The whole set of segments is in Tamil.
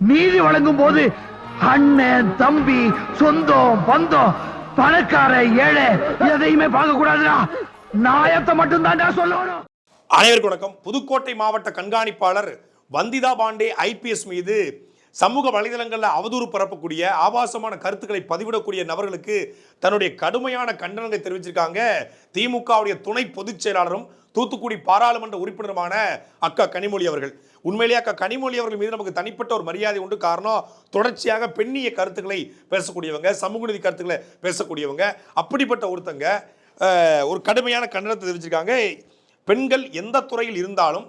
நீதி வழங்கும் போது அண்ணன் தம்பி சொந்தம் பந்தம் பணக்கார ஏழை எதையுமே பார்க்க கூடாதுடா நாயத்தை மட்டும்தான் சொல்லணும். அனைவருக்கும் வணக்கம். புதுக்கோட்டை மாவட்ட கண்காணிப்பாளர் வந்திதா பாண்டே ஐபிஎஸ் மீது சமூக வலைதளங்களில் அவதூறு பரப்பக்கூடிய ஆபாசமான கருத்துக்களை பதிவிடக்கூடிய நபர்களுக்கு தன்னுடைய கடுமையான கண்டனங்களை தெரிவிச்சிருக்காங்க. திமுகவுடைய துணை பொதுச் செயலாளரும் தூத்துக்குடி பாராளுமன்ற உறுப்பினருமான அக்கா கனிமொழி அவர்கள். உண்மையிலேயே அக்கா கனிமொழி அவர்கள் மீது நமக்கு தனிப்பட்ட ஒரு மரியாதை உண்டு. காரணம் தொடர்ச்சியாக பெண்ணிய கருத்துக்களை பேசக்கூடியவங்க சமூக நீதி கருத்துக்களை பேசக்கூடியவங்க அப்படிப்பட்ட ஒருத்தங்க ஒரு கடுமையான கண்டனத்தை தெரிவிச்சிருக்காங்க. பெண்கள் எந்த துறையில் இருந்தாலும்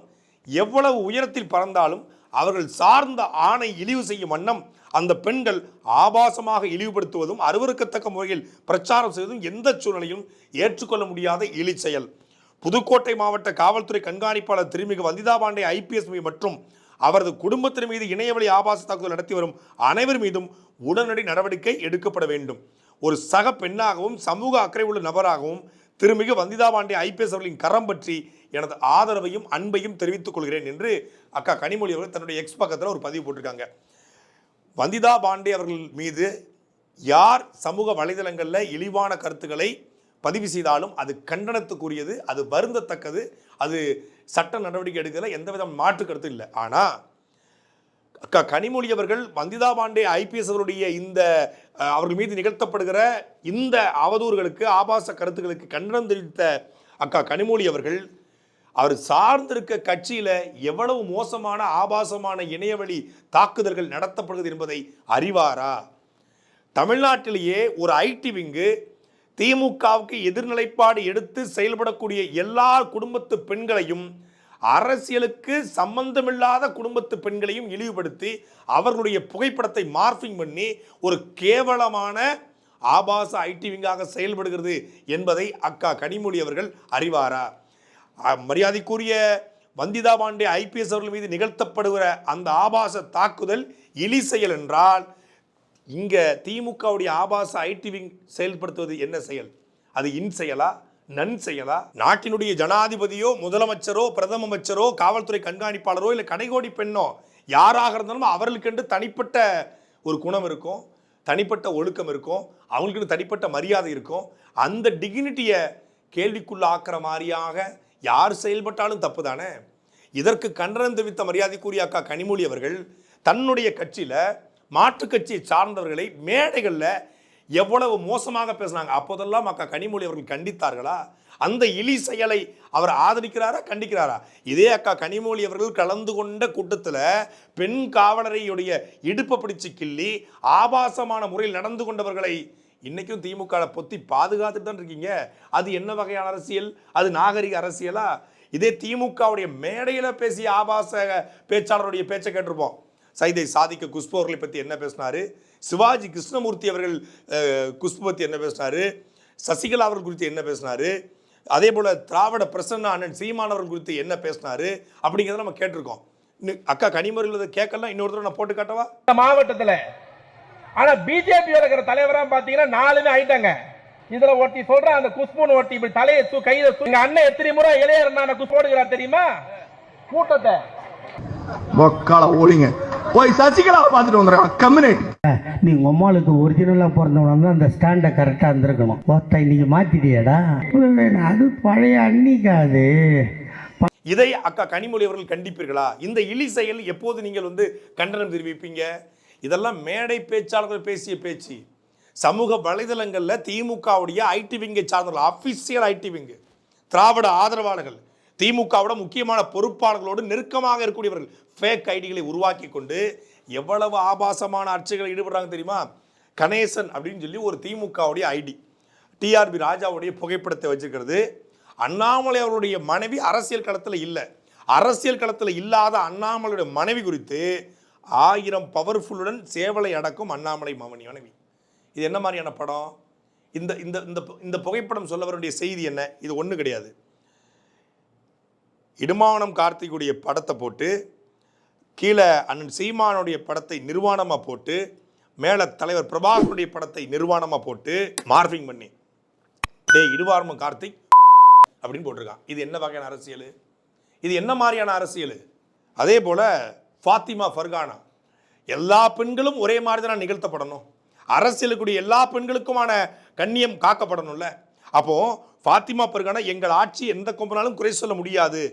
எவ்வளவு உயரத்தில் பறந்தாலும் அவர்கள் சார்ந்த ஆணை இழிவு செய்யும் வண்ணம் அந்த பெண்கள் ஆபாசமாக இழிவுபடுத்துவதும் அருவருக்கத்தக்க முறையில் பிரச்சாரம் செய்வதும் எந்த சூழ்நிலையும் ஏற்றுக்கொள்ள முடியாத இழி செயல் புதுக்கோட்டை மாவட்ட காவல்துறை கண்காணிப்பாளர் திருமிகு வந்திதா பாண்டே ஐபிஎஸ் மற்றும் அவரது குடும்பத்தின் மீது இணையவழி ஆபாச தாக்குதல் நடத்தி வரும் அனைவர் மீதும் உடனடி நடவடிக்கை எடுக்கப்பட வேண்டும். ஒரு சக பெண்ணாகவும் சமூக அக்கறை உள்ள நபராகவும் திருமிகு வந்திதா பாண்டே ஐபிஎஸ் அவர்களின் கரம் பற்றி எனது ஆதரவையும் அன்பையும் தெரிவித்துக் கொள்கிறேன் என்று அக்கா கனிமொழி அவர்கள் தன்னுடைய எக்ஸ் பக்கத்தில் ஒரு பதிவு போட்டிருக்காங்க. வந்திதா பாண்டே அவர்கள் மீது யார் சமூக வலைதளங்களில் இழிவான கருத்துக்களை பதிவு செய்தாலும் அது கண்டனத்துக்குரியது அது வருந்தத்தக்கது அது சட்ட நடவடிக்கை எடுக்கிறதுல எந்த வித மாற்று கருத்து இல்லை. ஆனால் அக்கா கனிமொழி அவர்கள் வந்திதா பாண்டே ஐபிஎஸ் அவருடைய இந்த அவர்கள் மீது நிகழ்த்தப்படுகிற இந்த அவதூறுகளுக்கு ஆபாச கருத்துக்களுக்கு கண்டனம் தெரிவித்த அக்கா கனிமொழி அவர்கள் அவர் சார்ந்திருக்க கட்சியில் எவ்வளவு மோசமான ஆபாசமான இணையவழி தாக்குதல்கள் நடத்தப்படுகிறது என்பதை அறிவாரா? தமிழ்நாட்டிலேயே ஒரு ஐடி விங்கு திமுகவுக்கு எதிர்நிலைப்பாடு எடுத்து செயல்படக்கூடிய எல்லா குடும்பத்து பெண்களையும் அரசியலுக்கு சம்பந்தமில்லாத குடும்பத்து பெண்களையும் இழிவுபடுத்தி அவர்களுடைய புகைப்படத்தை மார்பிங் பண்ணி ஒரு கேவலமான ஆபாச ஐடிவிங்காக செயல்படுகிறது என்பதை அக்கா கனிமொழி அவர்கள் அறிவாரா? மரியாதைக்குரிய வந்திதா பாண்டே ஐபிஎஸ் அவர்கள் மீது நிகழ்த்தப்படுகிற அந்த ஆபாச தாக்குதல் இழி செயல் என்றால் இங்கே திமுகவுடைய ஆபாச ஐடி விங் செயல்படுத்துவது என்ன செயல்? அது இன் செயலா நன் செயலா? நாட்டினுடைய ஜனாதிபதியோ முதலமைச்சரோ பிரதம அமைச்சரோ காவல்துறை கண்காணிப்பாளரோ இல்லை கடைகோடி பெண்ணோ யாராக இருந்தாலும் அவர்களுக்கென்று தனிப்பட்ட ஒரு குணம் இருக்கும் தனிப்பட்ட ஒழுக்கம் இருக்கும் அவங்களுக்குன்னு தனிப்பட்ட மரியாதை இருக்கும். அந்த டிகினிட்டியை கேள்விக்குள்ளாக்குற மாதிரியாக யார் செயல்பட்டாலும் தப்பு தானே? இதற்கு கண்டனம் தெரிவித்த மரியாதைக்குரிய அக்கா கனிமொழி அவர்கள் தன்னுடைய கட்சியில் மாற்றுக் கட்சியை சார்ந்தவர்களை மேடைகளில் எவ்வளவு மோசமாக பேசுனாங்க. அப்போதெல்லாம் அக்கா கனிமொழி அவர்கள் கண்டித்தார்களா? அந்த இழி செயலை அவர் ஆதரிக்கிறாரா? கண்டிக்கிறாரா? இதே அக்கா கனிமொழி அவர்கள் கலந்து கொண்ட கூட்டத்தில் பெண் காவலரையுடைய இடுப்பை பிடிச்சு கிள்ளி ஆபாசமான முறையில் நடந்து கொண்டவர்களை இன்னைக்கும் திமுக பொத்தி பாதுகாத்துட்டு தான் இருக்கீங்க. அது என்ன வகையான அரசியல்? அது நாகரிக அரசியலா? இதே திமுகவுடைய மேடையில் பேசிய ஆபாச பேச்சாளருடைய பேச்சை கேட்டிருப்போம். சைதை சாதிக்க குஷ்பு அவர்களை பற்றி என்ன பேசினாரு? சிவாஜி கிருஷ்ணமூர்த்தி அவர்கள் குஷ்பு பற்றி என்ன பேசினாரு? சசிகலா அவர்கள் குறித்து என்ன பேசினாரு? அதே போல் திராவிட பிரசன்ன அண்ணன் சீமானவர்கள் குறித்து என்ன பேசினாரு? அப்படிங்கிறத நம்ம கேட்டிருக்கோம். இன்னும் அக்கா கனிமொழியில் கேட்கலாம். இன்னொருத்தர் நான் போட்டு காட்டவா? இந்த மாவட்டத்தில். ஆனால் பிஜேபி இருக்கிற தலைவராக பார்த்தீங்கன்னா நாலுமே ஆயிட்டாங்க. இதுல ஒட்டி சொல்ற அந்த குஷ்புன்னு ஒட்டி இப்படி தலையை தூ கையில தூ எங்க அண்ணன் எத்தனை முறை இளையர் நான் குஷ் போடுகிறார் தெரியுமா? கூட்டத்தை. மொக்கால ஓடிங்க போய் சசிகலா பார்த்துட்டு வந்துடுறான். கம்யூனிட்டி நீ உங்க அம்மாளுக்கு ஒரிஜினலாக பிறந்தவன தான் அந்த ஸ்டாண்டை கரெக்டாக இருந்திருக்கணும். ஒருத்த இன்னைக்கு மாத்திட்டியாடா? அது பழைய அன்னிக்கா அது. இதை அக்கா கனிமொழி அவர்கள் கண்டிப்பீர்களா? இந்த இழி செயல் எப்போது நீங்கள் வந்து கண்டனம் தெரிவிப்பீங்க? இதெல்லாம் மேடை பேச்சாளர்கள் பேசிய பேச்சு. சமூக வலைதளங்களில் திமுகவுடைய ஐடி விங்கை சார்ந்தவர்கள் அஃபிஷியல் ஐடி விங்கு. திராவிட ஆதரவாளர்கள். திமுகவோட முக்கியமான பொறுப்பாளர்களோடு நெருக்கமாக இருக்கக்கூடியவர்கள் ஃபேக் ஐடிகளை உருவாக்கி கொண்டு எவ்வளவு ஆபாசமான அர்ச்சைகளை ஈடுபடுறாங்க தெரியுமா? கணேசன் அப்படின்னு சொல்லி ஒரு திமுகவுடைய ஐடி டிஆர்பி ராஜாவுடைய புகைப்படத்தை வச்சுக்கிறது அண்ணாமலை அவருடைய மனைவி அரசியல் களத்தில் இல்லை. அரசியல் களத்தில் இல்லாத அண்ணாமலையுடைய மனைவி குறித்து ஆயிரம் பவர்ஃபுல்லுடன் சேவலை அடக்கும் அண்ணாமலை மவனி மனைவி. இது என்ன மாதிரியான படம்? இந்த இந்த இந்த இந்த புகைப்படம் சொல்ல செய்தி என்ன? இது ஒன்றும் கிடையாது. இடுமானம் கார்த்திகுடைய படத்தை போட்டு கீழே அண்ணன் சீமானுடைய படத்தை நிர்வாணமாக போட்டு மேலே தலைவர் பிரபாகருடைய படத்தை நிர்வாணமாக போட்டு மார்பிங் பண்ணி டேய் இடுவார்ம கார்த்திக் அப்படின்னு போட்டிருக்கான். இது என்ன வகையான அரசியல்? இது என்ன மாதிரியான அரசியல்? அதே போல் ஃபாத்திமா ஃபர்கானா எல்லா பெண்களும் ஒரே மாதிரி தான் நிகழ்த்தப்படணும். அரசியலுக்குடைய எல்லா பெண்களுக்குமான கண்ணியம் காக்கப்படணும்ல. அப்போது ஃபாத்திமா ஃபர்கானா எங்கள் ஆட்சி எந்த கொம்பனாலும் குறை சொல்ல முடியாது.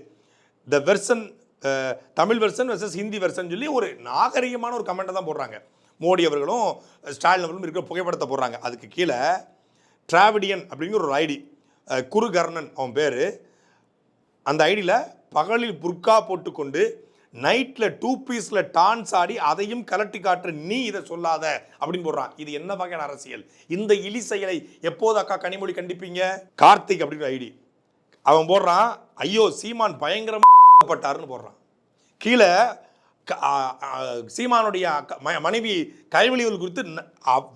The version uh, Tamil version versus Hindi version சொல்லி ஒரு நாகரிகமான ஒரு கமெண்ட்டை தான் போடுறாங்க. மோடி அவர்களும் ஸ்டாலின் அவர்களும் இருக்கிற புகைப்படத்தை போடுறாங்க. அதுக்கு கீழே டிராவிடியன் அப்படிங்கிற ஒரு ஐடி குருகர்ணன் அவன் பேர். அந்த ஐடியில் பகலில் புர்கா போட்டுக்கொண்டு நைட்டில் டூ பீஸில் டான்ஸ் ஆடி அதையும் கலட்டி காட்டுற நீ இதை சொல்லாத அப்படின்னு போடுறான். இது என்ன வகையான அரசியல்? இந்த இலி செயலை எப்போது அக்கா கனிமொழி கண்டிப்பீங்க? கார்த்திக் அப்படிங்கிற ஐடி. அவன் போடுறான் ஐயோ சீமான் பயங்கரப்பட்டாருன்னு போடுறான். கீழே க- சீமானுடைய மனைவி கைவழிகள் குறித்து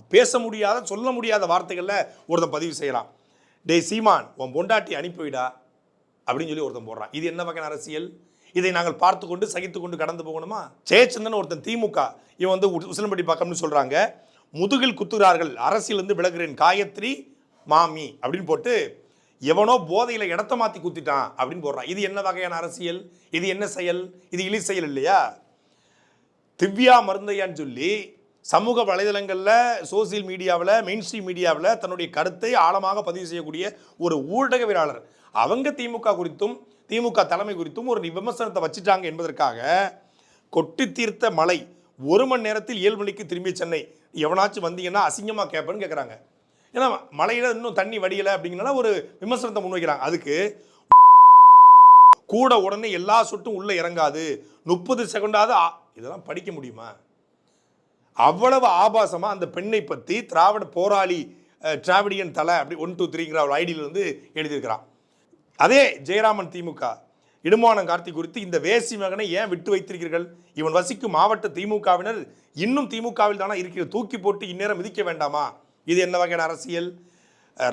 பேச முடியாத சொல்ல முடியாத வார்த்தைகளில் ஒருத்தன் பதிவு செய்யலாம் டேய் சீமான் உன் பொண்டாட்டி அனுப்பிவிடா அப்படின்னு சொல்லி ஒருத்தன் போடுறான். இது என்ன வகையான அரசியல்? இதை நாங்கள் பார்த்து கொண்டு சகித்து கொண்டு கடந்து போகணுமா? ஜெயச்சந்திரன் ஒருத்தன் திமுக. இவன் வந்து உசிலம்பட்டி பக்கம்னு சொல்கிறாங்க முதுகில் குத்துகிறார்கள் அரசியலிருந்து விலகிறேன் காயத்ரி மாமி அப்படின்னு போட்டு எவனோ போதையில் இடத்த மாற்றி குத்திட்டான் அப்படின்னு போடுறான். இது என்ன வகையான அரசியல்? இது என்ன செயல்? இது இழி செயல் இல்லையா? திவ்யா மருந்தையான்னு சொல்லி சமூக வலைதளங்களில் சோசியல் மீடியாவில் மெயின் ஸ்ட்ரீம் மீடியாவில் தன்னுடைய கருத்தை ஆழமாக பதிவு செய்யக்கூடிய ஒரு ஊடகவியலாளர். அவங்க திமுக குறித்தும் திமுக தலைமை குறித்தும் ஒரு விமர்சனத்தை வச்சுட்டாங்க என்பதற்காக கொட்டி தீர்த்த மலை ஒரு மணி நேரத்தில் ஏழு மணிக்கு திரும்பி சென்னை. எவனாச்சும் வந்தீங்கன்னா அசிங்கமாக கேட்பேன்னு கேட்குறாங்க ஏன்னா மலையில் இன்னும் தண்ணி வடியலை அப்படிங்கிறனால ஒரு விமர்சனத்தை முன்வைக்கிறாங்க. அதுக்கு கூட உடனே எல்லா சொட்டும் உள்ளே இறங்காது. முப்பது செகண்டாவது ஆ- இதெல்லாம் படிக்க முடியுமா? அவ்வளவு ஆபாசமாக அந்த பெண்ணை பற்றி திராவிட போராளி டிராவிடியன் தலை அப்படி ஒன் டூ த்ரீங்கிற ஒரு ஐடியில் வந்து எழுதியிருக்கிறான். அதே ஜெயராமன் திமுக இடுமானம் கார்த்தி குறித்து இந்த வேசி மகனை ஏன் விட்டு வைத்திருக்கிறீர்கள்? இவன் வசிக்கும் மாவட்ட திமுகவினர் இன்னும் திமுகவில் தானே இருக்கிற தூக்கி போட்டு இந்நேரம் மிதிக்க வேண்டாமா? இது என்ன வகையான அரசியல்?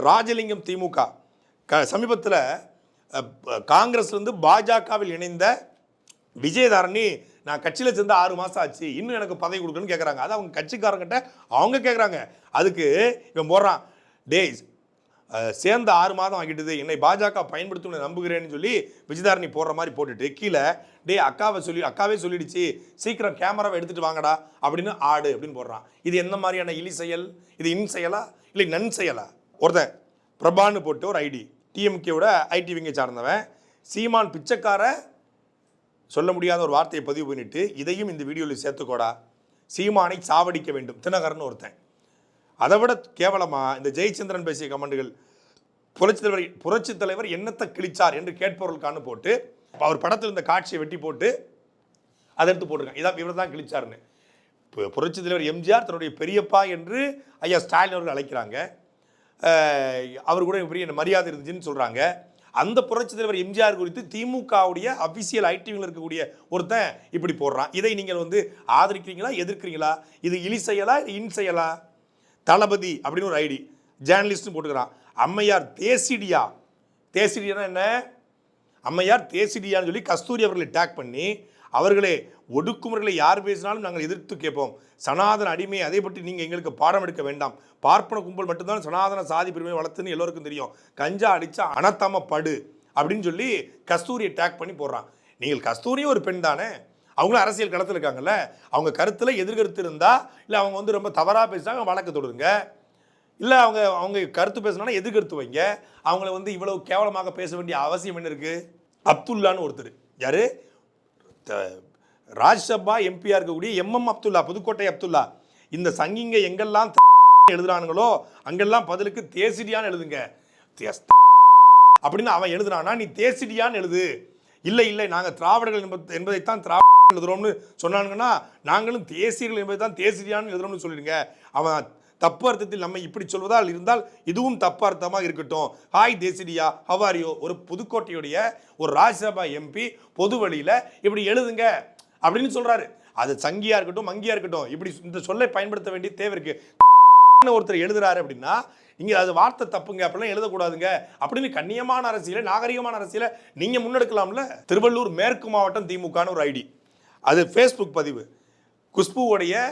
ராஜலிங்கம் திமுக. க சமீபத்தில் காங்கிரஸ்லேருந்து பாஜகவில் இணைந்த விஜயதாரணி நான் கட்சியில் சேர்ந்து ஆறு மாதம் ஆச்சு இன்னும் எனக்கு பதவி கொடுக்கணும்னு கேட்குறாங்க அது அவங்க கட்சிக்காரங்கிட்ட அவங்க கேட்குறாங்க அதுக்கு இவன் போடுறான். டேய் சேர்ந்த ஆறு மாதம் ஆகிட்டது. என்னை பாஜக பயன்படுத்தணும்னு நம்புகிறேன்னு சொல்லி விஜயதாரணி போடுற மாதிரி போட்டுட்டு கீழே டேய் அக்காவை சொல்லி அக்காவே சொல்லிடுச்சு. சீக்கிரம் கேமராவை எடுத்துகிட்டு வாங்கடா அப்படின்னு ஆடு அப்படின்னு போடுறான். இது என்ன மாதிரியான இழி செயல்? இது இன் செயலா? இல்லை நன் செயலா? ஒருத்தன் பிரபான்னு போட்டு ஒரு ஐடி. டிஎம்கேவோட ஐடி விங்கை சார்ந்தவன். சீமான் பிச்சைக்கார சொல்ல முடியாத ஒரு வார்த்தையை பதிவு பண்ணிட்டு இதையும் இந்த வீடியோவில் சேர்த்துக்கோடா. சீமானை சாவடிக்க வேண்டும். தினகரன் ஒருத்தன். அதை விட கேவலமாக இந்த ஜெயச்சந்திரன் பேசிய கமெண்டுகள் புரட்சி தலைவர் புரட்சி தலைவர் என்னத்தை கிழிச்சார் என்று கேட்பவர்களுக்கான போட்டு அவர் படத்தில் இருந்த காட்சியை வெட்டி போட்டு அதை எடுத்து போட்டிருக்காங்க. இதான் இவர் தான் கிழிச்சாருன்னு. இப்போ புரட்சி தலைவர் எம்ஜிஆர் தன்னுடைய பெரியப்பா என்று ஐயா ஸ்டாலின் அவர்கள் அழைக்கிறாங்க. அவர் கூட பெரிய மரியாதை இருந்துச்சுன்னு சொல்கிறாங்க அந்த புரட்சி தலைவர் எம்ஜிஆர் குறித்து திமுகவுடைய அபிஷியல் ஐட்டிவில் இருக்கக்கூடிய ஒருத்தன் இப்படி போடுறான். இதை நீங்கள் வந்து ஆதரிக்கிறீங்களா எதிர்க்கிறீங்களா? இது இழி செயலா இது இன் செயலா தளபதி அப்படின்னு ஒரு ஐடி ஜேர்னலிஸ்ட்னு போட்டுக்கிறான். அம்மையார் தேசிடியா. தேசிடியானா என்ன? அம்மையார் தேசிடியான்னு சொல்லி கஸ்தூரி அவர்களை டேக் பண்ணி அவர்களே ஒடுக்குமுறைகளை யார் பேசினாலும் நாங்கள் எதிர்த்து கேட்போம். சனாதன அடிமை அதை பற்றி நீங்கள் எங்களுக்கு பாடம் எடுக்க வேண்டாம். பார்ப்பன கும்பல் மட்டும்தான் சனாதன சாதி பெருமை வளர்த்துன்னு எல்லோருக்கும் தெரியும். கஞ்சா அடித்தா அனத்தம படு அப்படின்னு சொல்லி கஸ்தூரியை டேக் பண்ணி போடுறான். நீங்கள் கஸ்தூரியும் ஒரு பெண் தானே? அவங்களும் அரசியல் களத்தில் இருக்காங்கல்ல அவங்க கருத்தில் எதிர்கருத்து இருந்தால் இல்லை அவங்க வந்து ரொம்ப தவறாக பேசுகிறாங்க வழக்கு தொடுங்க. இல்லை அவங்க அவங்க கருத்து பேசணும்னா எதிர்கருத்து வைங்க. அவங்கள வந்து இவ்வளவு கேவலமாக பேச வேண்டிய அவசியம் என்ன இருக்குது அப்துல்லான்னு ஒருத்தர். யாரு? ராஜ்சபா எம்பியா இருக்கக்கூடிய எம்எம் அப்துல்லா புதுக்கோட்டை அப்துல்லா. இந்த சங்கிங்க எங்கெல்லாம் எழுதுறானுங்களோ அங்கெல்லாம் பதிலுக்கு தேசிடியான்னு எழுதுங்க. அப்படின்னு அவன் எழுதுனானா நீ தேசிடியான்னு எழுது. இல்லை இல்லை நாங்கள் திராவிடர்கள் என்பது என்பதைத்தான் திராவிட எழுதுறோம்னு சொன்னானுங்கன்னா நாங்களும் தேசியர்கள் என்பதை தான் தேசியான்னு எழுதுறோம்னு சொல்லிடுங்க. அவன் தப்பு அர்த்தத்தில் நம்ம இப்படி சொல்வதால் இருந்தால் இதுவும் தப்பு அர்த்தமாக இருக்கட்டும். ஹாய் தேசிடியா ஹவாரியோ ஒரு புதுக்கோட்டையுடைய ஒரு ராஜ்யசபா எம்பி பொது வழியில் இப்படி எழுதுங்க அப்படின்னு சொல்றாரு. அது சங்கியா இருக்கட்டும் மங்கியா இருக்கட்டும் இப்படி இந்த சொல்லை பயன்படுத்த வேண்டிய தேவை இருக்கு. ஒருத்தர் எழுதுறாரு அப்படின்னா இங்கே அது வார்த்தை தப்புங்க அப்படிலாம் எழுதக்கூடாதுங்க. அப்படின்னு கண்ணியமான அரசியலை நாகரிகமான அரசியலை நீங்க முன்னெடுக்கலாம்ல? திருவள்ளூர் மேற்கு மாவட்டம் திமுகன்னு ஒரு ஐடி. அது ஃபேஸ்புக் பதிவு. குஷ்புவோடைய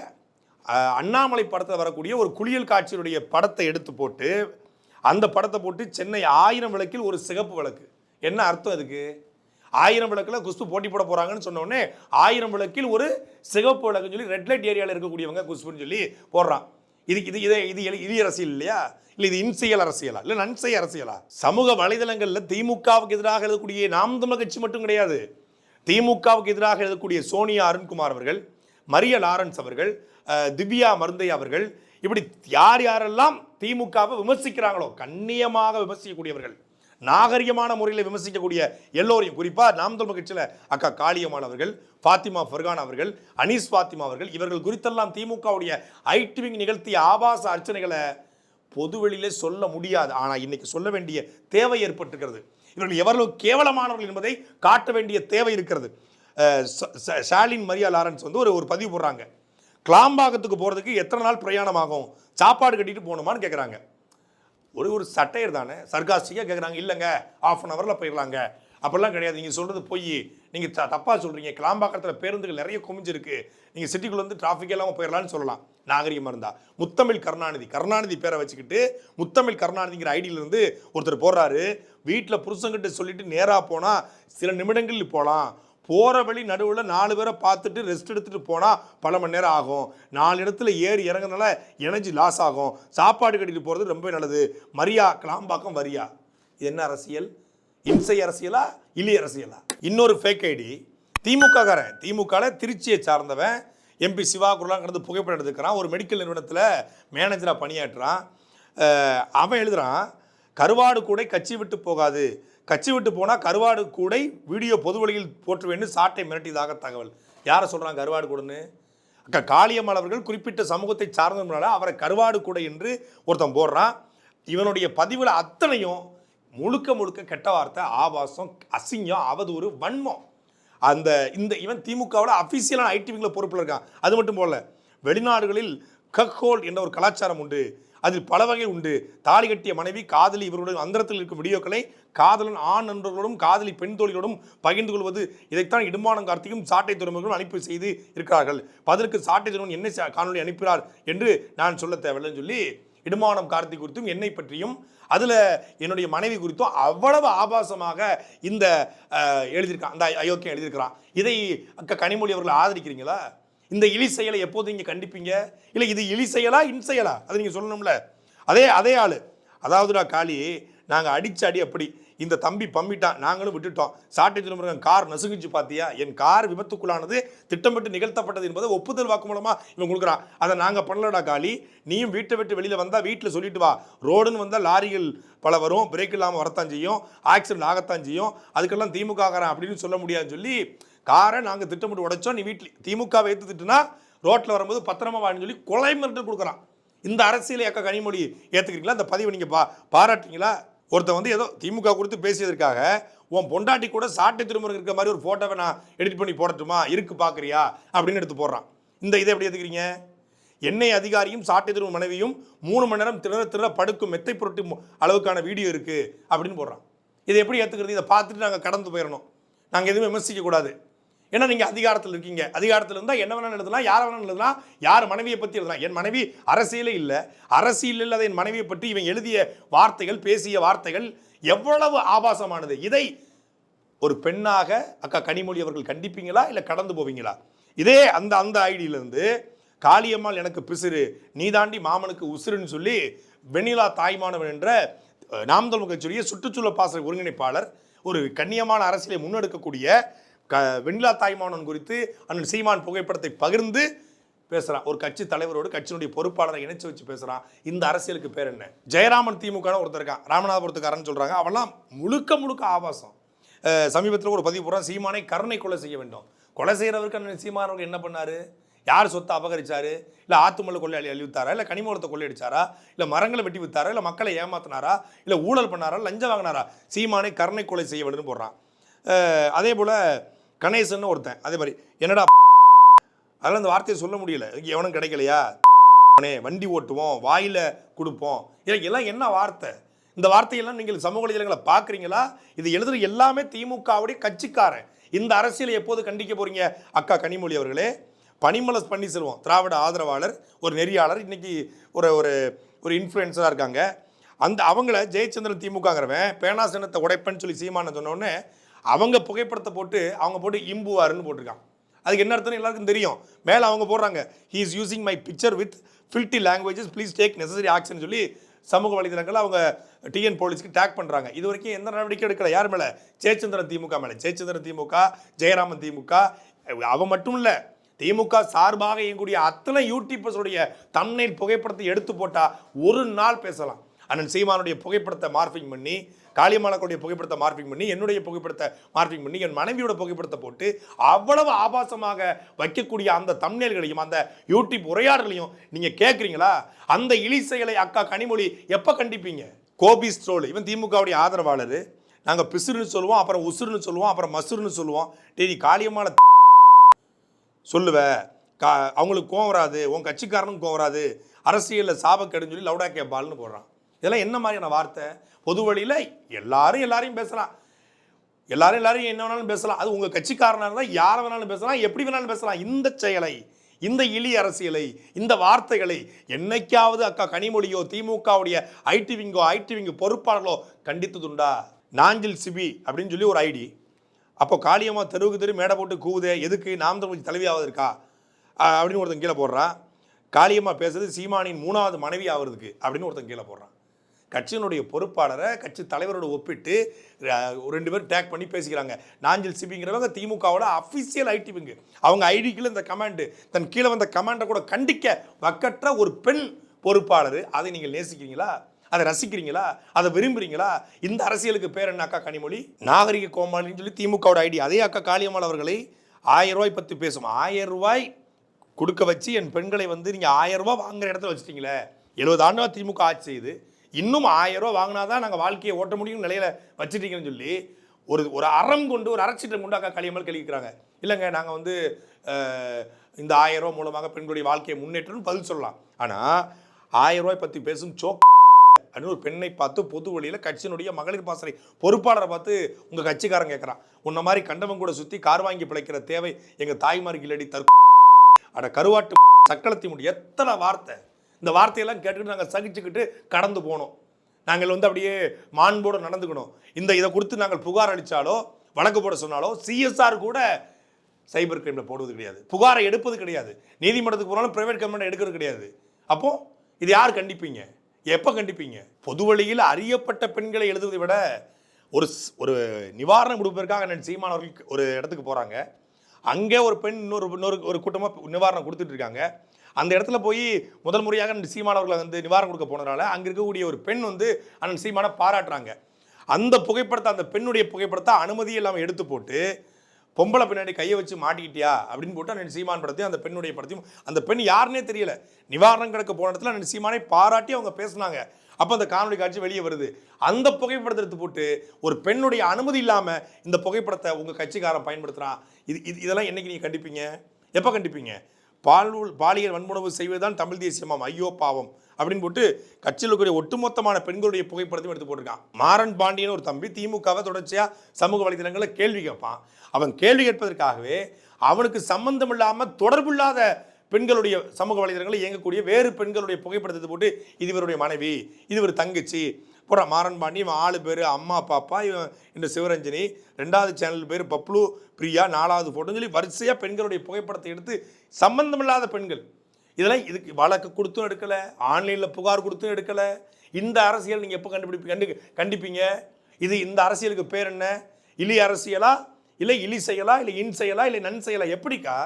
அண்ணாமலை படத்தில் வரக்கூடிய ஒரு குளியல் காட்சியுடைய படத்தை எடுத்து போட்டு அந்த படத்தை போட்டு சென்னை ஆயிரம் விளக்கில் ஒரு சிகப்பு விளக்கு. என்ன அர்த்தம் அதுக்கு ஆயிரம் விளக்கில் குஷ்பு போட்டி போட போகிறாங்கன்னு சொன்னோடனே ஆயிரம் விளக்கில் ஒரு சிகப்பு விளக்குன்னு சொல்லி ரெட் லைட் ஏரியாவில் இருக்கக்கூடியவங்க குஷ்புன்னு சொல்லி போடுறான். இதுக்கு இது இதை இது எளி- இது அரசியல் இல்லையா? இல்லை இது இன்செயல் அரசியலா? இல்லை நன்செய் அரசியலா? சமூக வலைதளங்களில் திமுகவுக்கு எதிராக எழுதக்கூடிய நாம் தமிழ் கட்சி மட்டும் கிடையாது. திமுகவுக்கு எதிராக எழுதக்கூடிய சோனியா அருண்குமார் அவர்கள் மரிய லாரன்ஸ் அவர்கள் திவ்யா மருந்தை அவர்கள் இப்படி யார் யாரெல்லாம் திமுகவை விமர்சிக்கிறாங்களோ கண்ணியமாக விமர்சிக்கக்கூடியவர்கள் நாகரிகமான முறையில் விமர்சிக்கக்கூடிய எல்லோரையும் குறிப்பாக நாம் தமிழ் கட்சியில் அக்கா காளியம்மாள் அவர்கள் ஃபாத்திமா ஃபர்கான் அவர்கள் அனீஸ் ஃபாத்திமா அவர்கள் இவர்கள் குறித்தெல்லாம் திமுகவுடைய ஐடிவிங் நிகழ்த்திய ஆபாச அர்ச்சனைகளை பொதுவெளியிலே சொல்ல முடியாது. ஆனால் இன்னைக்கு சொல்ல வேண்டிய தேவை ஏற்பட்டிருக்கிறது. இவர்கள் எவ்வளவு கேவலமானவர்கள் என்பதை காட்ட வேண்டிய தேவை இருக்கிறது. ச- ஷாலின் மரியா லாரன்ஸ் வந்து ஒரு ஒரு பதிவு போடுறாங்க. கிளாம்பாக்கத்துக்கு போகிறதுக்கு எத்தனை நாள் பிரயாணம் ஆகும் சாப்பாடு கட்டிட்டு போகணுமான்னு கேட்குறாங்க ஒரு ஒரு சட்டையர் தானே? சர்காஸ்டிக்காக கேட்குறாங்க இல்லைங்க ஆஃப் அன் ஹவரில் போயிடலாங்க. அப்படிலாம் கிடையாது. நீங்கள் சொல்கிறது போய். நீங்கள் த தப்பாக சொல்கிறீங்க கிளாம்பாக்கத்தில் பேருந்துகள் நிறைய குமிஞ்சிருக்கு. நீங்கள் சிட்டிக்குள்ளே வந்து டிராஃபிக் இல்லாமல் போயிடலாம்னு சொல்லலாம். நாகரிகமாக இருந்தால் முத்தமிழ் கருணாநிதி கருணாநிதி பேரை வச்சுக்கிட்டு முத்தமிழ் கருணாநிதிங்கிற ஐடியிலேருந்து ஒருத்தர் போடுறாரு வீட்டில் புருஷங்கிட்ட சொல்லிட்டு நேராக போனால் சில நிமிடங்களில் போகலாம் போகிற வழி நடுவில் நாலு பேரை பார்த்துட்டு ரெஸ்ட் எடுத்துகிட்டு போனால் பல மணி நேரம் ஆகும். நாலு இடத்துல ஏறி இறங்குறதுனால எனர்ஜி லாஸ் ஆகும். சாப்பாடு கட்டிட்டு போகிறது ரொம்ப நல்லது. மரியா கிளாம்பாக்கம் வரியா. இது என்ன அரசியல்? இம்சை அரசியலா இலி அரசியலா? இன்னொரு ஃபேக் ஐடி திமுக காரன் திமுகவில் திருச்சியை சார்ந்தவன் எம்பி சிவா குருலாம் கடந்து புகைப்படம் எடுத்துக்கிறான் ஒரு மெடிக்கல் நிறுவனத்தில் மேனேஜராக பணியாற்றுறான். அவன் எழுதுகிறான் கருவாடு கூடை கட்சி விட்டு போகாது. கட்சி விட்டு போனால் கருவாடு கூடை வீடியோ பொது வழியில் போற்றுவேன்னு சாட்டை மிரட்டியதாக தகவல். யாரை சொல்கிறான் கருவாடு கூடன்னு? அக்கா காளியம்மாள் அவர்கள் குறிப்பிட்ட சமூகத்தை சார்ந்ததுனால அவரை கருவாடு கூடை என்று ஒருத்தன் போடுறான். இவனுடைய பதிவில் அத்தனையும் முழுக்க முழுக்க கெட்ட வார்த்தை ஆபாசம் அசிங்கம் அவதூறு வன்மம். அந்த இந்த இவன் திமுகவோட அஃபிஷியலான ஐடிவிங்கில் பொறுப்பில் இருக்கான். அது மட்டும் போல வெளிநாடுகளில் கக்ஹோல் என்ற ஒரு கலாச்சாரம் உண்டு. அதில் பல வகை உண்டு. தாலி கட்டிய மனைவி காதலி இவர்களுடன் அந்தரத்தில் இருக்கும் வீடியோக்களை காதலன் ஆண் நண்பர்களோடும் காதலி பெண் தோழிகளோடும் பகிர்ந்து கொள்வது. இதைத்தான் இடுமானம் கார்த்திக்கும் சாட்டை துறைமுகங்களும் அனுப்பி செய்து இருக்கிறார்கள். பதிலுக்கு சாட்டை துறைமுகம் என்ன காணொலி காணொளி அனுப்புகிறார் என்று நான் சொல்ல தேவையில்லைன்னு சொல்லி இடுமானம் கார்த்திக் குறித்தும் என்னை பற்றியும் அதில் என்னுடைய மனைவி குறித்தும் அவ்வளவு ஆபாசமாக இந்த எழுதியிருக்கான் அந்த அயோக்கியம் எழுதியிருக்கிறான் இதை அக்கா கனிமொழி அவர்கள் ஆதரிக்கிறீங்களா? இந்த இழி செயலை எப்போது நீங்கள் கண்டிப்பீங்க? இல்லை இது இழி செயலா இன் செயலா? அதை நீங்கள் சொல்லணும்ல. அதே அதே ஆள். அதாவதுடா காளி நாங்கள் அடிச்ச அடி அப்படி. இந்த தம்பி பம்பிட்டான். நாங்களும் விட்டுட்டோம். சாட்டை திரும்புறவங்க கார் நசுங்கிச்சு பார்த்தியா என் கார் விபத்துக்குள்ளானது திட்டமிட்டு நிகழ்த்தப்பட்டது என்பதை ஒப்புதல் வாக்குமூலமாக இவன் கொடுக்குறான். அதை நாங்கள் பண்ணலடா காளி. நீயும் வீட்டை விட்டு வெளியில் வந்தால் வீட்டில் சொல்லிட்டு வா. ரோடுன்னு வந்தால் லாரிகள் பல வரும். பிரேக் இல்லாமல் வரத்தான் செய்யும். ஆக்சிடென்ட் ஆகத்தான் செய்யும். அதுக்கெல்லாம் திமுக காரன் அப்படின்னு சொல்ல முடியாதுன்னு சொல்லி காரை நாங்கள் திட்டமிட்டு உடைச்சோம். நீ வீட்டில் திமுக வைத்து திட்டுனா ரோட்டில் வரும்போது பத்திரமா வான்னு சொல்லி கொலை மிரட்டல் கொடுக்குறான். இந்த அரசியலை அக்கா கனிமொழி ஏற்றுக்கிறீங்களா இந்த பதிவை நீங்கள் பா பாராட்டுறீங்களா? ஒருத்தன் வந்து ஏதோ திமுக கொடுத்து பேசியதற்காக உன் பொண்டாட்டி கூட சாட்டை திருமுறை இருக்கிற மாதிரி ஒரு ஃபோட்டோவை நான் எடிட் பண்ணி போடட்டுமா? இருக்கு பார்க்குறியா அப்படின்னு எடுத்து போடுறான். இந்த இதை எப்படி எடுத்துக்கிறீங்க? எண்ணெய் அதிகாரியும் சாட்டை திரும்ப மனைவியும் மூணு மணி நேரம் திணற திணற படுக்கும் மெத்தை புரட்டி அளவுக்கான வீடியோ இருக்குது அப்படின்னு போடுறான். இதை எப்படி ஏற்றுக்கிறது இதை பார்த்துட்டு நாங்கள் கடந்து போயிடணும் நாங்கள் எதுவுமே விமர்சிக்கக்கூடாது ஏன்னா நீங்கள் அதிகாரத்தில் இருக்கீங்க. அதிகாரத்தில் இருந்தால் என்ன வேணாலும் எழுதலாம் யாரை வேணாலும் எழுதலாம் யார் மனைவியை பற்றி எழுதலாம். என் மனைவி அரசியலே இல்லை. அரசியல் இல்லாத என் மனைவியை பற்றி இவன் எழுதிய வார்த்தைகள் பேசிய வார்த்தைகள் எவ்வளவு ஆபாசமானது. இதை ஒரு பெண்ணாக அக்கா கனிமொழி அவர்கள் கண்டிப்பீங்களா? இல்லை கடந்து போவீங்களா? இதே அந்த அந்த ஐடியிலேருந்து காளியம்மாள் எனக்கு பிசிறு நீ தாண்டி மாமனுக்கு உசுருன்னு சொல்லி வெண்ணிலா தாய்மானவன் என்ற நாமதல் நாம் கட்சியுடைய சுற்றுச்சூழல் பாசறை ஒருங்கிணைப்பாளர் ஒரு கண்ணியமான அரசியலை முன்னெடுக்கக்கூடிய க வெண்ணிலா தாய்மானன் குறித்து அண்ணன் சீமான் புகைப்படத்தை பகிர்ந்து பேசுகிறான் ஒரு கட்சி தலைவரோடு கட்சியினுடைய பொறுப்பாளரை இணைச்சு வச்சு பேசுகிறான் இந்த அரசியலுக்கு பேர் என்ன? ஜெயராமன் திமுக ஒருத்தர் இருக்கான். ராமநாதபுரத்துக்காரன்னு சொல்கிறாங்க அவன்லாம் முழுக்க முழுக்க ஆபாசம். சமீபத்தில் ஒரு பதிவு போகிறான் சீமானை கருணை கொலை செய்ய வேண்டும். கொலை செய்கிறவருக்கு அண்ணன் சீமான் என்ன பண்ணார்? யார் சொத்தை அபகரிச்சாரு? இல்லை ஆத்துமல்ல கொள்ளையாளி அழிவித்தாரா? இல்லை கனிமூலத்தை கொள்ளையடிச்சாரா? இல்லை மரங்களை வெட்டி வித்தாரா? இல்லை மக்களை ஏமாத்தினாரா? இல்லை ஊழல் பண்ணாரா? லஞ்சம் வாங்கினாரா? சீமானை கருணை கொலை செய்ய வேண்டும் போடுறான். அதே போல் கணேசன் ஒருத்தன். அதே மாதிரி என்னடா அதெல்லாம் அந்த வார்த்தையை சொல்ல முடியல. எவனும் கிடைக்கலையா? வண்டி ஓட்டுவோம் வாயில கொடுப்போம். இதெல்லாம் எல்லாம் என்ன வார்த்தை? இந்த வார்த்தையெல்லாம் நீங்கள் சமூக வலைதளங்களை பார்க்குறீங்களா? இது எழுதுற எல்லாமே திமுகவுடைய கட்சிக்காரன். இந்த அரசியலை எப்போது கண்டிக்க போறீங்க? அக்கா கனிமொழி அவர்களே பனிமலஸ் பன்னீர்செல்வம் திராவிட ஆதரவாளர் ஒரு நெறியாளர் இன்னைக்கு ஒரு ஒரு ஒரு இன்ஃப்ளூயன்ஸராக இருக்காங்க. அந்த அவங்கள ஜெயச்சந்திரன் திமுகங்கிறவன் பேனாசனத்தை உடைப்பேன்னு சொல்லி சீமானம் சொன்னோடனே அவங்க புகைப்படத்தை போட்டு அவங்க போட்டு இம்புவாருன்னு போட்டிருக்கான் அதுக்கு என்ன அர்த்தம் எல்லாருக்கும் தெரியும். மேலே அவங்க போடுறாங்க he is using my picture with filthy languages please take necessary action சொல்லி சமூக வலைதளங்கள் அவங்க டிஎன் போலீஸ்க்கு டேக் பண்ணுறாங்க இது வரைக்கும் எந்த நடவடிக்கை எடுக்கல. யார் மேலே? ஜெயச்சந்திரன் திமுக மேலே. ஜெயச்சந்திரன் திமுக ஜெயராமன் திமுக. அவன் மட்டும் இல்லை திமுக சார்பாக இயங்கக்கூடிய அத்தனை யூடியூபர்ஸுடைய தம்னைல் புகைப்படத்தை எடுத்து போட்டால் ஒரு நாள் பேசலாம். அண்ணன் சீமானுடைய புகைப்படத்தை மார்பிங் பண்ணி காளியம்மாளுடைய புகைப்படத்தை மார்பிங் பண்ணி என்னுடைய புகைப்படத்தை மார்பிங் பண்ணி என் மனைவியோட புகைப்படத்தை போட்டு அவ்வளவு ஆபாசமாக வைக்கக்கூடிய அந்த தம்னேல்களையும் அந்த யூடியூப் உரையாடலையும் நீங்கள் கேட்குறீங்களா அந்த இழிசைகளை அக்கா கனிமொழி எப்போ கண்டிப்பீங்க? கோபி ஸ்ட்ரோல் இவன் திமுகவுடைய ஆதரவாளர். நாங்கள் பிசுறுன்னு சொல்லுவோம் அப்புறம் உசுறுன்னு சொல்லுவோம் அப்புறம் மசுறுன்னு சொல்லுவோம். டேய் காளியம்மாளை சொல்லுவ. கா அவங்களுக்கு கோவம் வராது உன் கட்சிக்காரனும் கோவம் வராது. அரசியலில் சாபக்கெடுன்னு சொல்லி லவுடா கேப்பால்னு போடுறான். இதெல்லாம் என்ன மாதிரியான வார்த்தை? பொது வழியில் எல்லாரும் எல்லாரையும் பேசலாம். எல்லாரும் எல்லாரையும் என்ன வேணாலும் பேசலாம். அது உங்கள் கட்சிக்காரனாக இருந்தால் யாரை வேணாலும் பேசலாம். எப்படி வேணாலும் பேசலாம். இந்த செயலை இந்த இழி அரசியலை இந்த வார்த்தைகளை என்னைக்காவது அக்கா கனிமொழியோ திமுகவுடைய ஐடி விங்கோ ஐடி விங்கு பொறுப்பாளர்களோ கண்டித்ததுண்டா? நாஞ்சில் சிபி அப்படின்னு சொல்லி ஒரு ஐடி. அப்போ காளியம்மா தெருவுக்கு தெரு மேடை போட்டு கூவுதே எதுக்கு நாம் தமிழ் தலைவியாவது இருக்கா அப்படின்னு ஒருத்தன் கீழே போடுறான் காளியம்மா பேசுறது சீமானின் மூணாவது மனைவி ஆவறதுக்கு அப்படின்னு ஒருத்தன் கீழே போடுறான். கட்சியினுடைய பொறுப்பாளரை கட்சி தலைவரோட ஒப்பிட்டு ஒரு ரெண்டு பேரும் டேக் பண்ணி பேசிக்கிறாங்க. நாஞ்சில் சிபிங்கிறவங்க திமுகவோட அஃபிஷியல் ஐடிவிங்க அவங்க ஐடிக்குள்ள இந்த கமாண்டு தன் கீழே வந்த கமாண்டை கூட கண்டிக்க வக்கற்ற ஒரு பெண் பொறுப்பாளர். அதை நீங்கள் நேசிக்கிறீங்களா? அதை ரசிக்கிறீங்களா? அதை விரும்புறீங்களா? இந்த அரசியலுக்கு பேர் என்ன அக்கா கனிமொழி? நாகரிக கோமாளின்னு சொல்லி திமுகவோட ஐடி அதே அக்கா காளியம்மாள் அவர்களை ஆயிரம் ரூபாய் பற்றி பேசும். ஆயிரம் ரூபாய் கொடுக்க வச்சு என் பெண்களை வந்து நீங்கள் ஆயிரம் ரூபாய் வாங்குற இடத்துல வச்சிட்டீங்களே. எழுபது ஆண்டு திமுக ஆட்சி செய்யுது இன்னும் ஆயிரம் ரூபாய் வாங்கினா தான் நாங்கள் வாழ்க்கையை ஓட்ட முடியும் நிலையில வச்சுட்டீங்கன்னு சொல்லி ஒரு ஒரு அறம் கொண்டு ஒரு அறச்சீட்டம் கொண்டு அக்கா களியம்மல் கழிக்கிறாங்க இல்லைங்க நாங்கள் வந்து இந்த ஆயிரம் ரூபா மூலமாக பெண்களுடைய வாழ்க்கையை முன்னேற்றம்னு பதில் சொல்லலாம். ஆனால் ஆயிரம் ரூபாய் பற்றி பேசும் சோக் அப்படின்னு ஒரு பெண்ணை பார்த்து பொது வழியில் கட்சியினுடைய மகளிர் பாசறை பொறுப்பாளரை பார்த்து உங்கள் கட்சிக்காரன் கேட்குறான் உன்ன மாதிரி கண்டவன் கூட சுற்றி கார் வாங்கி பிழைக்கிற தேவை எங்கள் தாய்மாருக்கு தற்கு அட கருவாட்டு சக்களத்தி முடி எத்தனை வார்த்தை. இந்த வார்த்தையெல்லாம் கேட்டுக்கிட்டு நாங்கள் சகிச்சுக்கிட்டு கடந்து போனோம். நாங்கள் வந்து அப்படியே மாண்போடு நடந்துக்கணும். இந்த இதை கொடுத்து நாங்கள் புகார் அளித்தாலோ வழக்கு போட சொன்னாலோ சிஎஸ்ஆர் கூட சைபர் கிரைமில் போடுவது கிடையாது. புகாரை எடுப்பது கிடையாது. நீதிமன்றத்துக்கு போனாலும் ப்ரைவேட் கம்பெனி எடுக்கிறது கிடையாது. அப்போது இது யார் கண்டிப்பீங்க? எப்போ கண்டிப்பீங்க? பொது வழியில் அறியப்பட்ட பெண்களை எழுதுவதை விட ஒரு ஸ்- ஒரு நிவாரணம் கொடுப்பதற்காக நான் சீமானவர்கள் ஒரு இடத்துக்கு போகிறாங்க அங்கே ஒரு பெண் இன்னொரு இன்னொரு ஒரு கூட்டமாக நிவாரணம் கொடுத்துட்டு இருக்காங்க. அந்த இடத்துல போய் முதல் முறையாக அண்ணன் சீமான் அவர்களை வந்து நிவாரணம் கொடுக்க போனதுனால அங்கே இருக்கக்கூடிய ஒரு பெண் வந்து அண்ணன் சீமானை பாராட்டுறாங்க. அந்த புகைப்படத்தை அந்த பெண்ணுடைய புகைப்படத்தை அனுமதி இல்லாமல் எடுத்து போட்டு பொம்பளை பின்னாடி கையை வச்சு மாட்டிக்கிட்டியா அப்படின்னு போட்டு அண்ணன் சீமான் படத்தையும் அந்த பெண்ணுடைய படத்தையும் அந்த பெண் யாருன்னே தெரியல. நிவாரணம் கிடக்க போன இடத்துல அண்ணன் சீமானை பாராட்டி அவங்க பேசுனாங்க. அப்போ அந்த காணொலி காட்சி வெளியே வருது. அந்த புகைப்படத்தை எடுத்து போட்டு ஒரு பெண்ணுடைய அனுமதி இல்லாமல் இந்த புகைப்படத்தை உங்கள் கட்சிக்காரன் பயன்படுத்துகிறான் இது இது இதெல்லாம் என்றைக்கு நீங்கள் கண்டிப்பீங்க? எப்போ கண்டிப்பீங்க? பால் பாலியல் வன்முணவு செய்வதுதான் தமிழ் தேசியமாம். ஐயோ பாவம். அப்படின்னு போட்டு கட்சியில் இருக்கக்கூடிய ஒட்டுமொத்தமான பெண்களுடைய புகைப்படத்தையும் எடுத்து போட்டிருக்கான். மாறன் பாண்டியன் ஒரு தம்பி திமுகவை தொடர்ச்சியாக சமூக வலைதளங்களில் கேள்வி கேட்பான். அவன் கேள்வி கேட்பதற்காகவே அவனுக்கு சம்பந்தம் இல்லாமல் தொடர்பில்லாத பெண்களுடைய சமூக வலைதளங்களில் இயங்கக்கூடிய வேறு பெண்களுடைய புகைப்படத்தை போட்டு இது இவருடைய மனைவி இது ஒரு தங்கச்சி போடுற மாறன் பாண்டி இவன் ஆளு பேர் அம்மா பாப்பா இவன் இந்த சிவரஞ்சனி ரெண்டாவது சேனல் பேர் பப்ளு பிரியா நாலாவது ஃபோட்டோன்னு சொல்லி வரிசையாக பெண்களுடைய புகைப்படத்தை எடுத்து சம்பந்தமில்லாத பெண்கள். இதெல்லாம் இதுக்கு வழக்கு கொடுத்தும் எடுக்கலை ஆன்லைனில் புகார் கொடுத்தும் எடுக்கலை. இந்த அரசியல் நீங்கள் எப்போ கண்டுபிடிப்பி கண்டு கண்டிப்பீங்க? இது இந்த அரசியலுக்கு பேர் என்ன? இலி அரசியலா? இல்லை இலி செயலா? இல்லை இன் செயலா? இல்லை நன் செயலா? எப்படிக்கா?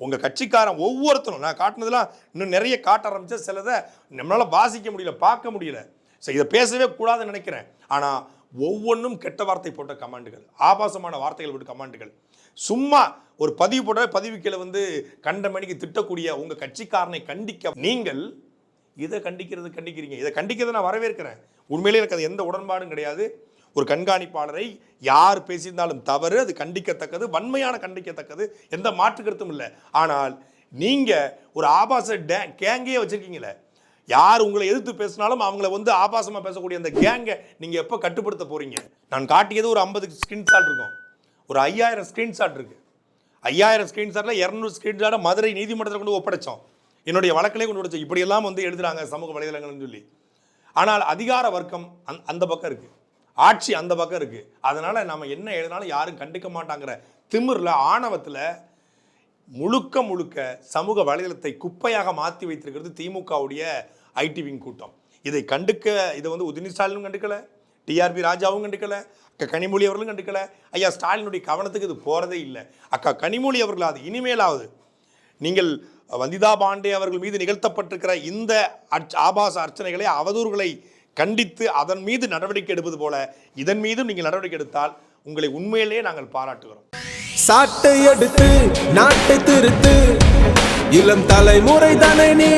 உங்கள் கட்சிக்காரன் ஒவ்வொருத்தரும் நான் காட்டினதெல்லாம் இன்னும் நிறைய காட்ட ஆரம்பித்த சிலதை நம்மளால் வாசிக்க முடியல பார்க்க முடியல. சரி இதை பேசவே கூடாதுன்னு நினைக்கிறேன். ஆனால் ஒவ்வொன்றும் கெட்ட வார்த்தை போட்ட கமாண்டுகள் ஆபாசமான வார்த்தைகள் போட்ட கமாண்டுகள். சும்மா ஒரு பதிவு போட்ட பதிவு வந்து கண்ட மணிக்கு திட்டக்கூடிய உங்கள் கட்சிக்காரனை கண்டிக்க நீங்கள் இதை கண்டிக்கிறது கண்டிக்கிறீங்க. இதை கண்டிக்கிறத நான் வரவேற்கிறேன். உண்மையிலே எனக்கு அது எந்த உடன்பாடும் கிடையாது. ஒரு கண்காணிப்பாளரை யார் பேசியிருந்தாலும் தவறு அது கண்டிக்கத்தக்கது வன்மையான கண்டிக்கத்தக்கது எந்த மாற்று கருத்தும் இல்லை. ஆனால் நீங்கள் ஒரு ஆபாச டே கேங்கே வச்சுருக்கீங்களே யார் உங்களை எதிர்த்து பேசினாலும் அவங்கள வந்து ஆபாசமாக பேசக்கூடிய அந்த கேங்கை நீங்கள் எப்போ கட்டுப்படுத்த போகிறீங்க நான் காட்டியது ஒரு ஐம்பது ஸ்க்ரீன்ஷாட் இருக்கும். ஒரு ஐயாயிரம் ஸ்க்ரீன்ஷாட் இருக்குது ஐயாயிரம் ஸ்க்ரீன்ஷாட்டில் இரநூறு ஸ்க்ரீன்ஷாட்டை மதுரை நீதிமன்றத்தில் கொண்டு ஒப்படைச்சோம். என்னுடைய வழக்கிலே கொண்டு ஒப்படைச்சோம். இப்படியெல்லாம் வந்து எழுதுகிறாங்க சமூக வலைதளங்கள்னு சொல்லி. ஆனால் அதிகார வர்க்கம் அந் அந்த பக்கம் இருக்குது ஆட்சி அந்த பக்கம் இருக்குது அதனால் நம்ம என்ன எழுதினாலும் யாரும் கண்டுக்க மாட்டாங்கிற திமிரில் ஆணவத்தில் முழுக்க முழுக்க சமூக வலைதளத்தை குப்பையாக மாற்றி வைத்திருக்கிறது திமுகவுடைய ஐடி விங் கூட்டம். இதை கண்டுக்க இதை வந்து உதினி ஸ்டாலினும் கண்டுக்கல டிஆர்பி ராஜாவும் கண்டுக்கல அக்கா கனிமொழி அவர்களும் கண்டுக்கல. ஐயா ஸ்டாலினுடைய கவனத்துக்கு இது போறதே இல்லை. அக்கா கனிமொழி அவர்களாவது இனிமேலாவது நீங்கள் வந்திதா பாண்டே அவர்கள் மீது நிகழ்த்தப்பட்டிருக்கிற இந்த அர்ச்ச- ஆபாச அர்ச்சனைகளை அவதூறுகளை கண்டித்து அதன் மீது நடவடிக்கை எடுப்பது போல இதன் மீதும் நீங்கள் நடவடிக்கை எடுத்தால் உங்களை உண்மையிலேயே நாங்கள் பாராட்டுகிறோம். சாட்டை எடுத்து நாட்டை திருத்து இளம் தலைமுறை தானே நீ